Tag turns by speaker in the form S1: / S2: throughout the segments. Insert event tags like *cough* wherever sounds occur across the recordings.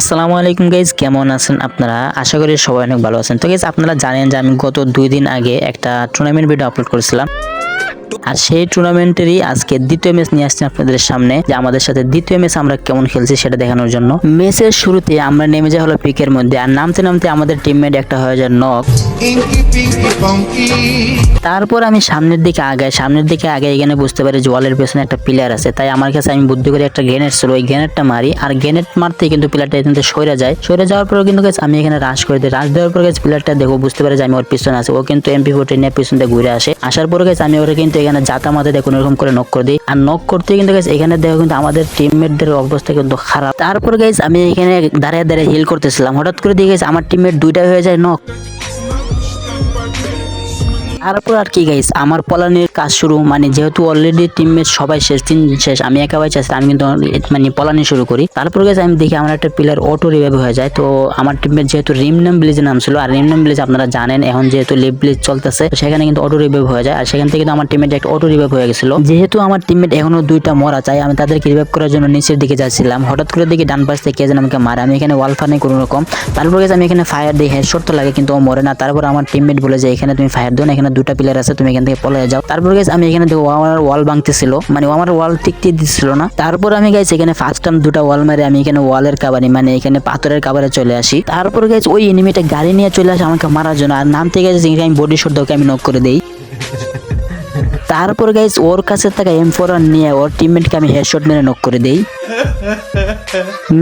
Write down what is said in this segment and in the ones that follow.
S1: আসসালামু আলাইকুম গাইজ কেমন আছেন আপনারা? আশা করি সবাই অনেক ভালো আছেন। তো গাইজ আপনারা জানেন যে আমি গত দুই দিন আগে একটা টুর্নামেন্ট ভিডিও আপলোড করেছিলাম। আর সেই টুর্নামেন্টেরই আজকে দ্বিতীয় ম্যাচ নিয়ে আসছি আপনাদের সামনে যে আমাদের সাথে দ্বিতীয় ম্যাচ আমরা কেমন খেলছি সেটা দেখানোর জন্য। ম্যাচের শুরুতে আমরা নেমে যাই হলো পিকের মধ্যে আর নামতে নামতে আমাদের টিমমেট একটা হয়ে যায় নক. তারপর আমি সামনের দিকে আগাই সামনের দিকে আগে এখানে বুঝতে পারি যে ওয়ালের পেছনে একটা প্লেয়ার আছে তাই আমার কাছে আমি বুদ্ধি করে একটা গ্রেনেড ছিল ওই গ্রেনেডটা মারি আর গ্রেনেড মারতে কিন্তু প্লেয়ারটা এখান থেকে সরে যায়। সরে যাওয়ার পর কিন্তু আমি এখানে রাশ করে দিই রাশ দেওয়ার পর গেছে প্লেয়ারটা দেখো বুঝতে পারে যে আমি ওর পিছনে আছে ও কিন্তু এমপি ফোর্টি নিয়ে পিছন দিয়ে ঘুরে আসে। আসার পর গেছে আমি ওরা কিন্তু এখানে জাতা মাথা দিয়ে এরকম করে নক করে দিই। আর নক করতে কিন্তু গাইস এখানে দেখো কিন্তু আমাদের টিমমেটদের অবস্থা কিন্তু খারাপ। তারপর গেছে আমি এখানে দাঁড়িয়ে দাঁড়িয়ে হিল করতেছিলাম। হঠাৎ করে দিয়ে গেছে আমার টিমমেট দুইটা হয়ে যায় নক তারপর আর কি গাইস আমার পলানির কাজ শুরু মানে যেহেতু অলরেডি টিমমেট সবাই শেষ, তিন শেষ, আমি একাবাই চাচ্ছি আমি কিন্তু মানে পলানি শুরু করি। তারপর গেছে আমি দেখি আমার একটা প্লেয়ার অটো রিভাইভ হয়ে যায়। তো আমার টিমমেট যেহেতু রিমনাম নাম ছিল আর রিমনাম ব্লিজ আপনারা জানেন, এখন যেহেতু লিভ ব্লিজ চলতেছে সেখানে কিন্তু অটো রিভাইভ হয়ে যায়। আর সেখান থেকে কিন্তু আমার টিমমেট একটা অটো রিভাইভ হয়ে গেছিল। যেহেতু আমার টিমমেট এখনও দুইটা মরা চাই আমি তাদেরকে রিভাইভ করার জন্য নিচের দিকে যাচ্ছিলাম। হঠাৎ করে দেখি ডান পাশ থেকে যেন আমাকে মারে। আমি এখানে ওয়াল নেই কোনো রকম। তারপর গেছে আমি এখানে ফায়ার দিই হেডশট তো লাগে, কিন্তু ও মরে না। তারপর আমার টিমমেট বলে যে, এখানে তুমি ফায়ার দিও না, এখানে দুটা প্লেয়ার আছে, তুমি এখান থেকে পলে যাও। তারপর গেছে আমি এখানে দেখো, আমার ওয়াল ভাঙতেছিল। মানে আমার ওয়াল টিকতে দিচ্ছিল না। তারপর আমি গেছি এখানে ফার্স্ট টাইম দুটা ওয়াল মারি, আমি এখানে ওয়ালের কাবারি মানে এখানে পাথরের কাবারে চলে আসি। তারপর গেছে ওই এনিমিটা গাড়ি নিয়ে চলে আসে, আমাকে মারার জন্য। আর নাম থেকে গেছে আমি বডি শট আমি নক করে দেই। *laughs* তারপর গাইজ ওর কাছে থাকা এম ফোর নিয়ে ওর টিমমেটকে আমি হেডশট মেরে নক করে দেই।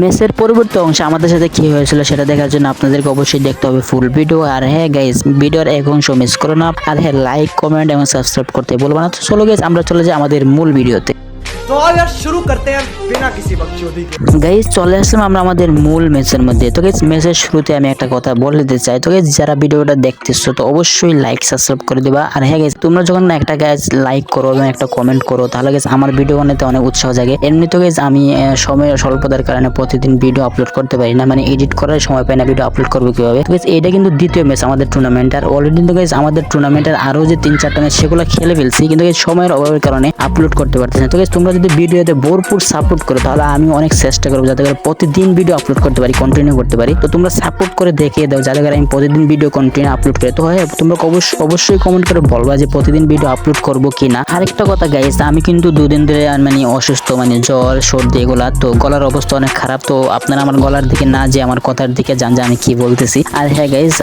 S1: মেসের পরবর্তী অংশে আমাদের সাথে কি হয়েছিল সেটা দেখার জন্য আপনাদেরকে অবশ্যই দেখতে হবে ফুল ভিডিও আর হ্যাঁ গাইজ ভিডিওর এক অংশ মিস করো না। আর হ্যাঁ লাইক কমেন্ট এবং সাবস্ক্রাইব করতে বলব না। তো চলো গাইজ আমরা চলে যাই আমাদের মূল ভিডিওতে
S2: तो आओ यार शुरू करते हैं बिना किसी बकचोदी के
S1: গাইজ চলে আসলাম আমরা আমাদের মূল ম্যাচের মধ্যে তো গাইজ ম্যাচের শুরুতে আমি একটা কথা বলে দিতে চাই তো গাইজ যারা ভিডিওটা দেখতেছো তো অবশ্যই লাইক সাবস্ক্রাইব করে দিবা আর হ্যাঁ গাইজ তোমরা যখন একটা গাইজ লাইক করো এবং একটা কমেন্ট করো তাহলে গাইজ আমার ভিডিও বানাতে অনেক উৎসাহ জাগে এমনি তো গাইজ আমি আহ, সময় স্বল্পতার কারণে প্রতিদিন ভিডিও আপলোড করতে পারি না মানে এডিট করার সময় পাই না ভিডিও আপলোড করবো কিভাবে তো গাইজ এটা কিন্তু দ্বিতীয় ম্যাচ আমাদের টুর্নামেন্ট আর অলরেডি তো গাইজ আমাদের টুর্নামেন্টের আরো যে তিন চারটা ম্যাচ সেগুলো খেলে ফেলছি কিন্তু guys সময়ের অভাবের কারণে আপলোড করতে পারতেছি না তো guys তোমরা যদি ভিডিওতে ভরপুর সাপোর্ট করো, তাহলে আমি অনেক চেষ্টা করব যাতে করে প্রতিদিন ভিডিও আপলোড করতে পারি কন্টিনিউ করতে পারি। তো তোমরা সাপোর্ট করে দেখিয়ে দাও, যাতে করে আমি প্রতিদিন ভিডিও কন্টিনিউ আপলোড করি। তো হয়, তোমরা অবশ্যই অবশ্যই কমেন্ট করে বলবা যে প্রতিদিন ভিডিও আপলোড করব কি না আরেকটা কথা গাইস আমি কিন্তু দুদিন ধরে মানে অসুস্থ মানে জ্বর, সর্দি এগুলা, তো গলার অবস্থা অনেক খারাপ। তো আপনারা আমার গলার দিকে না যে আমার কথার দিকে জান যে আমি কি বলতেছি। আর হ্যাঁ গাইস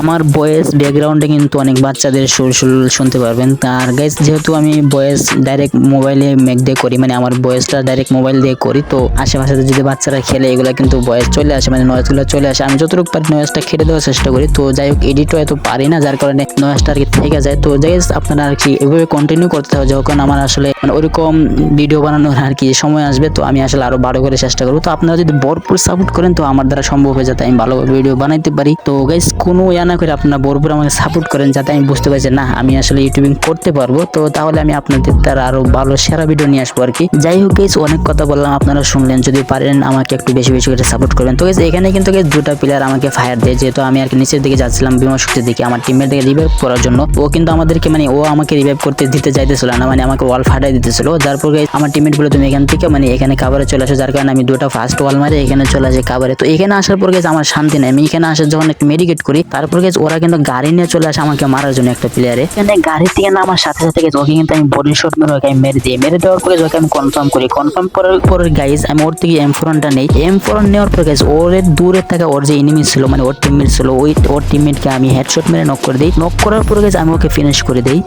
S1: আমার বয়েস ব্যাকগ্রাউন্ডে কিন্তু অনেক বাচ্চাদের সুর শুনতে পারবেন। আর গাইস যেহেতু আমি বয়েস ডাইরেক্ট মোবাইলে মেক দিয়ে করি মানে আমার বয়েসটা ডাইরেক্ট মোবাইল দিয়ে করি। তো আশেপাশে যদি বাচ্চারা খেলে, এগুলো কিন্তু বয়েস চলে আসে মানে নয়েজগুলো চলে আসে। আমি যতটুকু পারি নয়েজটা খেটে দেওয়ার চেষ্টা করি। তো যাই হোক এডিটও এত পারি না, যার কারণে নয়েজটা আর কি থেকে যায়। তো যাই আপনারা আর কি এভাবে কন্টিনিউ করতে হবে, যখন আমার আসলে মানে ওরকম ভিডিও বানানোর আর কি সময় আসবে, তো আমি আসলে আরও ভালো করে চেষ্টা করব। তো আপনারা যদি ভরপুর সাপোর্ট করেন, তো আমার দ্বারা সম্ভব হয়ে যাতে আমি ভালো ভিডিও বানাইতে পারি। তো গাইস কোনো ইয়া না করে আপনারা ভরপুর আমাকে সাপোর্ট করেন, যাতে আমি বুঝতে পারি যে, না, আমি আসলে ইউটিউবিং করতে পারব। তো তাহলে আমি আপনাদের দ্বারা আরও ভালো, সেরা ভিডিও নিয়ে আসব আর কি যাই হোক গাইস অনেক কথা বললাম, আপনারা শুনলেন, যদি পারেন আমাকে একটু বেশি বেশি করে সাপোর্ট করবেন। তো এখানে কিন্তু দুটো প্লেয়ার আমাকে ফায়ার দেয়, যেহেতু আমি আর কি নিচের দিকে যাচ্ছিলাম বিমা শক্তির দিকে, আমার টিমের দিকে রিভাইভ করার জন্য। ও কিন্তু আমাদেরকে মানে ও আমাকে রিভাইভ করতে দিতে চাইতেছিল না মানে আমাকে ওয়াল ফাটাই দিতেছিল। তারপর guys, আমার টিমমেট বলে তুমি এখান থেকে মানে এখানে কাভারে চলে আসো, যার কারণে আমি দুটো ফার্স্ট ওয়াল মারে, এখানে চলে আসে কাভারে তো এখানে আসার পর গেছে আমার শান্তি নেই। আমি এখানে আসার যখন একটু মেডিকেট করি, তারপর গেছে ওরা কিন্তু গাড়ি নিয়ে চলে আসে আমাকে মারার জন্য একটা প্লেয়ারে এখানে গাড়ি থেকে নামার সাথে সাথে গেছে ওকে কিন্তু আমি বডি শট মেরে, ওকে আমি মেরে দিই। মেরে দেওয়ার পরে ওকে আমি কনফার্ম করি। কনফার্ম করার পরে গাইজ আমি ওর থেকে এম ফোরনটা নেই। এম ফোরন নেওয়ার পর গাইজ ওর দূরে থাকা ওর যে এনিমি ছিল মানে ওর টিমমেট ছিল, ওই ওর টিমমেটকে আমি হেডশট মেরে নক করে দিই। নক করার পরে গাইজ আমি ওকে ফিনিশ করে দিই।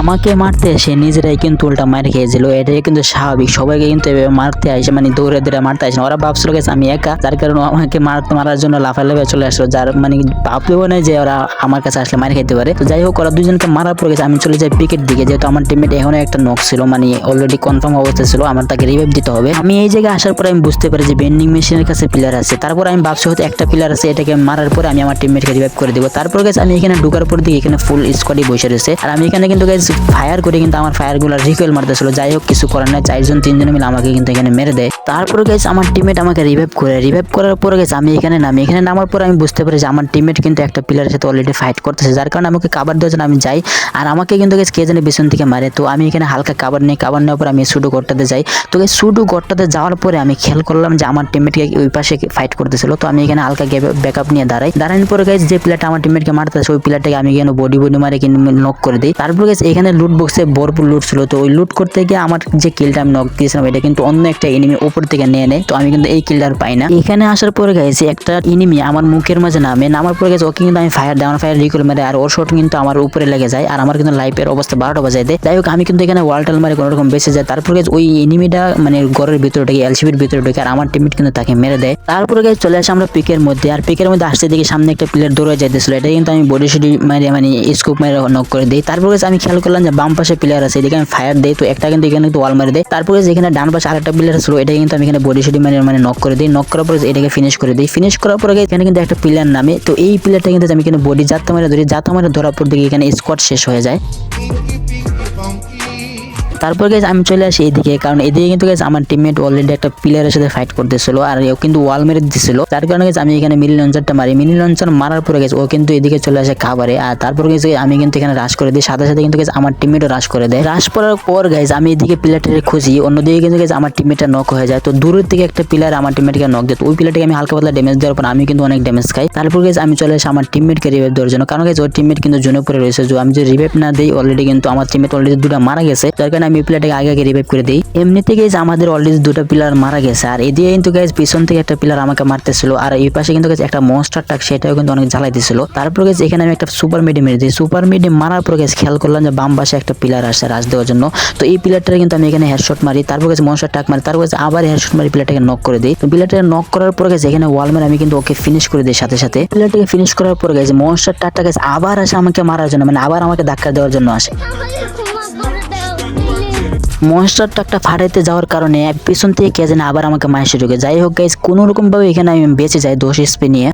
S1: আমাকে মারতে এসে নিজেরাই কিন্তু উল্টা মার খেয়েছিল। এটাই কিন্তু স্বাভাবিক। সবাইকে কিন্তু এভাবে মারতে আসে মানে দৌড়ে দৌড়ে মারতে আসে। ওরা ভাবছিল গেছে আমি একা, যার কারণে আমাকে মারতে মারার জন্য লাফালাফি চলে আসলো। যার মানে ভাবতেও না যে ওরা আমার কাছে আসলে মার খেতে পারে। তো যাই হোক, ওরা দুজনকে মারার পরে গেছে। আমি চলে যাই পিকের দিকে। যেহেতু আমার টিমমেট এখনও একটা নক ছিল মানে অলরেডি কনফার্ম অবস্থা ছিল, আমার তাকে রিভাইভ দিতে হবে। আমি এই জায়গায় আসার পরে আমি বুঝতে পারি যে বেন্ডিং মেশিনের কাছে প্লেয়ার আছে। তারপর আমি ভাবছি হয়তো একটা প্লেয়ার আছে, এটাকে মারার পরে আমি আমার টিমমেটকে রিভাইভ করে দেবো। তারপর গেছে, আমি এখানে ঢুকার পর দিকে এখানে ফুল স্কোয়াডই বসে রয়েছে। আর আমি এখানে কিন্তু গাইজ ফায়ার করে কিন্তু আমার ফায়ারগুলো রিকোয়েল মারতেছিল। যাই হোক, কিছু করার নাই। চারজন, তিনজন মিলে আমাকে কিন্তু এখানে মেরে দেয়। তারপরে গেছে আমার টিমমেট আমাকে রিভাইভ করে। রিভাইভ করার পরে গেছে আমি এখানে নামি। এখানে নামার পরে আমি বুঝতে পারি যে আমার টিমমেট কিন্তু একটা প্লেয়ারের সাথে অলরেডি ফাইট করতেছে। যার কারণে আমাকে কাবার দেওয়ার জন্য আমি যাই। আর আমাকে কিন্তু গেছে কে জানে পেছন থেকে মারে। তো আমি এখানে হালকা কাবার নিয়ে কাবার নেওয়ার পর আমি সুডু গড়টাতে যাই। তো এই সুডু গড়টাতে যাওয়ার পরে আমি খেয়াল করলাম যে আমার টিমমেটকে ওই পাশে ফাইট করতেছিল। তো আমি এখানে হালকা ব্যাকআপ নিয়ে দাঁড়াই। দাঁড়ানোর পরে গাইজ যে প্লেয়ারটা আমার টিমমেটকে মারতেছে, ওই প্লেয়ারটাকে আমি এখানে বডি বডি মারে কিন্তু নক করে দিই। তারপর গেছে এখানে লুট বক্সে ভরপুর লুট ছিল। তো ওই লুট করতে গিয়ে আমার যে কিলটা আমি নক দিয়েছিলাম, এটা কিন্তু অন্য একটা এনিমি উপর থেকে নিয়ে নেয়। তো আমি কিন্তু এই কিলটা আর পাই না। এখানে আসার পরে গেছে একটা এনিমি আমার মুখের মাঝে নামে। নামার পরে গেছে ওকে কিন্তু আমি ফায়ার দেওয়ার ফায়ার রিকল মেরে, আর ওর শট কিন্তু আমার উপরে লেগে যায়। আর আমার কিন্তু লাইফের অবস্থা বারোটা বাজায় দেয়। যাই হোক, আমি কিন্তু এখানে ওয়াল টাল মারে কোনো রকম বেঁচে যায় তারপরে ওই এনিমিটা মানে ঘরের ভিতরে ঢুকে এলসিবির ভিতরে ঢুকে, আর আমার টিমমেট কিন্তু তাকে মেরে দেয়। তারপরে গেছে চলে আসে আমরা পিকের মধ্যে। আর পিকের মধ্যে আসতে দেখি সামনে একটা প্লেয়ার দৌড়ে যাইতেছিল। এটা কিন্তু আমি বডি শুডি মারি মানে স্কোপ মেরে নক করে দিই। তারপরে আমি খেয়াল করলাম যে বাম পাশে প্লেয়ার আছে, এদিকে আমি ফায়ার দিই, তো একটা কিন্তু এখানে ওয়াল মারি দেয়। তারপরে যেখানে ডান পাশে আরেকটা প্লেয়ার ছিল এটা কিন্তু আমি এখানে বডি শুটি মানে মানে নক করে দিই। নক করার পরে এটাকে ফিনিশ করে দিই। ফিনিশ করার পরে এখানে কিন্তু একটা প্লেয়ার নামে, তো এই প্লেয়ারটা কিন্তু আমি এখানে বডি জাতা মারে ধরি। জাতা মারে ধরার পর দিকে এখানে স্কোয়াড শেষ হয়ে যায়. তারপর গেছে আমি চলে আসি এদিকে কারণ এদিকে কিন্তু গেছে আমার টিমমেট অলরেডি একটা প্লেয়ারের সাথে ফাইট করতেছিল, আর ও কিন্তু ওয়াল মেরে দিছিল। তার কারণে গেছে আমি এখানে মিনি লঞ্চারটা মারি। মিনি লঞ্চার মারার পরে গেছে ও কিন্তু এদিকে চলে আসে খাবারে আর তারপর গেছে আমি কিন্তু এখানে রাশ করে দিই। সাথে সাথে কিন্তু গেছে আমার টিমমেটও রাশ করে দেয়। রাশ করার পর গেছে আমি এদিকে প্লেয়ারটাকে খুঁজি, অন্যদিকে কিন্তু গেছে আমার টিমমেটটা নক হয়ে যায়। তো দূরের থেকে একটা প্লেয়ার আমার টিমমেটকে নক দেয়। ওই প্লেয়ারটাকে আমি হালকা পাতলা ড্যামেজ দেওয়ার পর আমি কিন্তু অনেক ড্যামেজ খাই। তারপর গেছে আমি চলে আসি আমার টিমমেটকে রিভাইভ দেওয়ার জন্য, কারণ গেছে ওর টিমমেট কিন্তু জোনে পরে রয়েছে। যে আমি যদি রিভাইভ না দিই অলরেডি কিন্তু আমার টিমমেট অলরেডি দুটো মারা গেছে। তার কারণে আমি প্লেয়ারটাকে আগে আগে রিভাইভ করে দিই। এমনিতে গেছে আমাদের অলরেডি দুটো প্লেয়ার মারা গেছে। আর এদিকে কিন্তু গাইজ পিছন থেকে একটা প্লেয়ার আমাকে মারতেছিল। আর এই পাশে কিন্তু একটা মনস্টার টাক সেটাও কিন্তু অনেক জ্বালাই দিছিল। তারপর গেছে এখানে আমি একটা সুপার মিডি মেরে দিই। সুপার মিডি মারার পর গেছে খেয়াল করলাম যে বাম পাশে একটা প্লেয়ার আসছে রাজ দেওয়ার জন্য। তো এই প্লেয়ারটা কিন্তু আমি এখানে হেডশট মারি। তারপর গেছে মনস্টার টাক মারি। তারপর গেছে আবার হেডশট মারি প্লেয়ারটাকে নক করে দিই। তো প্লেয়ারটাকে নক করার পর গেছে এখানে ওয়াল মেরে, আমি কিন্তু ওকে ফিনিশ করে দিই সাথে সাথে। প্লেয়ারটাকে ফিনিশ করার পর গেছে মনস্টার টাকটা গেছে আবার আসে আমাকে মারার জন্য। মানে আবার আমাকে ধাক্কা দেওয়ার জন্য আসে। মনস্টার একটা ফাটাইতে যাওয়ার কারণে পিছন থেকে কে যেন আবার আমাকে মায়ের ঢুকে। যাই হোক গাইজ কোনো রকমভাবে এখানে আমি বেঁচে যাই দোষ স্পে নিয়ে।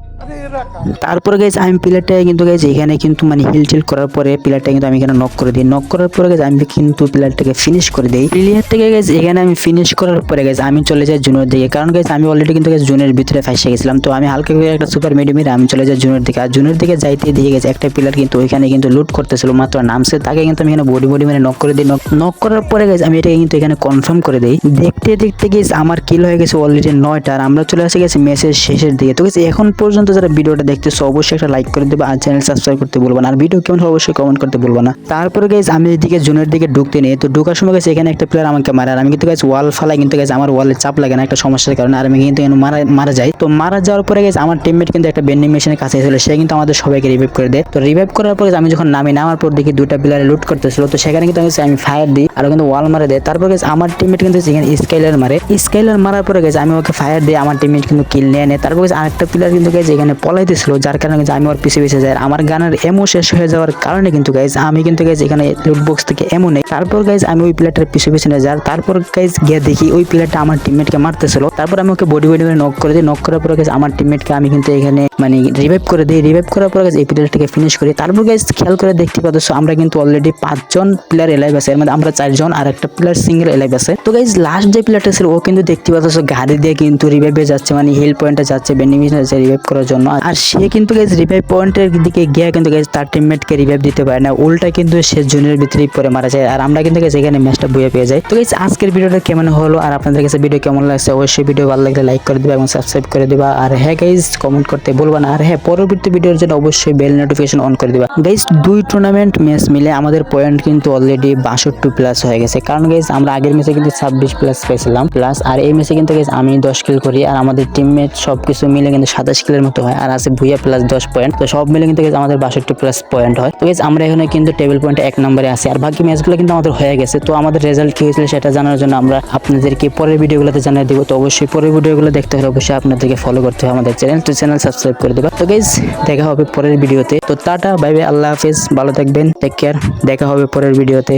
S1: তারপরে গাইজ আমি প্লেয়ারটা কিন্তু গেছি এখানে কিন্তু মানে হিল টিল করার পরে প্লেয়ারটা কিন্তু আমি এখানে নক করে দিই। নক করার পরে গাইজ আমি কিন্তু প্লেয়ারটাকে ফিনিশ করে দিই। প্লেয়ারটাকে গাইজ এখানে আমি ফিনিশ করার পরে গাইজ আমি চলে যাই জুনের দিকে। কারণ গাইজ আমি অলরেডি কিন্তু গাইজ জুনের ভিতরে ফাঁসে গেছিলাম। তো আমি হালকা করে একটা সুপার মিডি মেরে আমি চলে যাই জুনের দিকে। আর জুনের দিকে যাইতে দিয়ে গেছে একটা প্লেয়ার কিন্তু ওইখানে কিন্তু লুট করতেছিল মাত্র। নামছে, তাকে কিন্তু আমি এখানে বডি বডি মেরে নক করে দিই। নক নক করার পরে গেছে আমি এটাকে কিন্তু এখানে কনফার্ম করে দিই। দেখতে দেখতে গেছে আমার কিল হয়ে গেছে অলরেডি নয়টা। আর আমরা চলে আসে গেছি মেসেজ শেষের দিকে। তো গেছে এখন পর্যন্ত যারা ভিডিওটা দেখতেছো, অবশ্যই একটা লাইক করে দেবে আর চ্যানেল সাবস্ক্রাইব করতে বলব না। আর ভিডিও কেমন অবশ্যই কমেন্ট করতে বলব না। তারপরে গেছে আমি এদিকে জুনের দিকে ঢুকতে নিই। তো ঢোকার সময় গেছে এখানে একটা প্লেয়ার আমাকে মারে আর আমি কিন্তু গেছে ওয়াল ফালাই কিন্তু গেছে আমার ওয়ালে চাপ লাগে না, একটা সমস্যার কারণে। আর আমি কিন্তু মারা মারা যাই। তো মারা যাওয়ার পরে গেছে আমার টিমমেট কিন্তু একটা বেন্ডিং মেশিনের কাছে এসেছিল। সে কিন্তু আমাদের সবাইকে রিভাইভ করে দেয়। তো রিভাইভ করার পরে আমি যখন নামি, নামার পর দেখি দুটা প্লেয়ারে লুট করতেছিল। তো সেখানে কিন্তু আমি ফায়ার দিই আর কিন্তু ওয়াল মারে দেয়। তারপর গেছে আমার টিমমেট কিন্তু এখানে স্কাইলার মারে। স্কাইলার মারার পরে গেছে আমি ওকে ফায়ার দিই। আমার টিমমেট কিন্তু কিল নিয়ে নেয়। তারপর গেছে আরেকটা প্লেয়ার কিন্তু গেছে এখানে পলাইতেছিল যার কারণে আমি ওর পিছিয়ে পিছিয়ে যাই। আমার গানের এমও শেষ হয়ে যাওয়ার কারণে কিন্তু গাইজ আমি কিন্তু গাইজ এখানে লুট বক্স থেকে এমও নেই। তারপর গাইজ আমি ওই প্লেয়ারটার পিছু পিছনে যাই। তারপর গাইজ গিয়ে দেখি ওই প্লেয়ারটা আমার টিমমেটকে মারতেছিল। তারপর আমি ওকে বডি বডি নক করে দিই। নক করার পর গেছে আমার টিমমেটকে আমি কিন্তু এখানে মানে রিভাইভ করে দিই। রিভাইভ করার পর গেছে এই প্লেয়ারটাকে ফিনিশ করি। তারপর গাইজ খেয়াল করে দেখতে পাচ্ছ, আমরা কিন্তু অলরেডি পাঁচজন প্লেয়ার এলাইভ আছে। এর মধ্যে আমরা চারজন আর একটা প্লেয়ার সিঙ্গেল এলাইভ আছে। তো গাইজ লাস্ট যে প্লেয়ারটা ছিল, ও কিন্তু দেখতে পাচ্ছ, গাড়ি দিয়ে কিন্তু রিভাইভে যাচ্ছে মানে হিল পয়েন্টে যাচ্ছে বেনিমিট যাচ্ছে রিভাইভ করার জন্য। আর সে কিন্তু গাইজ রিভাইভ পয়েন্টের দিকে গিয়ে কিন্তু গেছে তার টিমমেটকে রিভাইভ দিতে পারে না। উল্টা কিন্তু সে জুনের ভিতরেই পরে মারা যায়। আর আমরা কিন্তু গাইজ এখানে ম্যাচটা বইয়ে পেয়ে যাই। তো গাইজ আজকের ভিডিওটা কেমন হলো? আর আপনাদের কাছে ভিডিও কেমন লাগছে? অবশ্যই ভিডিও ভালো লাগলে লাইক করে দিবা এবং সাবস্ক্রাইব করে দিবা। আর হ্যাঁ গাইজ কমেন্ট করতে বলবা না। আর হ্যাঁ পরবর্তী ভিডিওর জন্য অবশ্যই বেল নোটিফিকেশন অন করে দিবা। গাইজ দুই টুর্নামেন্ট ম্যাচ মিলে আমাদের পয়েন্ট কিন্তু অলরেডি বাষট্টি প্লাস হয়ে গেছে। কারণ গাইজ আমরা আগের ম্যাচে কিন্তু ছাব্বিশ প্লাস পেয়েছিলাম। প্লাস আর এই ম্যাচে কিন্তু গাইজ আমি দশ কিল করি। আর আমাদের টিমমেট সব কিছু মিলে কিন্তু সাতাশ কিলের মতো হয়। আর আছে ভুইয়া প্লাস দশ পয়েন্ট তো সব মিলে কিন্তু আমাদের বাষট্টি প্লাস পয়েন্ট হয়। তো guys আমরা এখানে কিন্তু টেবিল পয়েন্ট এক নম্বরে আছি। আর বাকি ম্যাচগুলো কিন্তু আমাদের হয়ে গেছে। তো আমাদের রেজাল্ট কি হয়েছিল সেটা জানার জন্য আমরা আপনাদেরকে পরের ভিডিওগুলোতে জানিয়ে দেবো। তো অবশ্যই পরের ভিডিওগুলো দেখতে হলে অবশ্যই আপনাদেরকে ফলো করতে হবে আমাদের চ্যানেল তো চ্যানেল সাবস্ক্রাইব করে দেবা। তো গাইজ দেখা হবে পরের ভিডিওতে তো। টাটা বাই বাই আল্লাহ হাফেজ। ভালো থাকবেন। টেক কেয়ার দেখা হবে পরের ভিডিওতে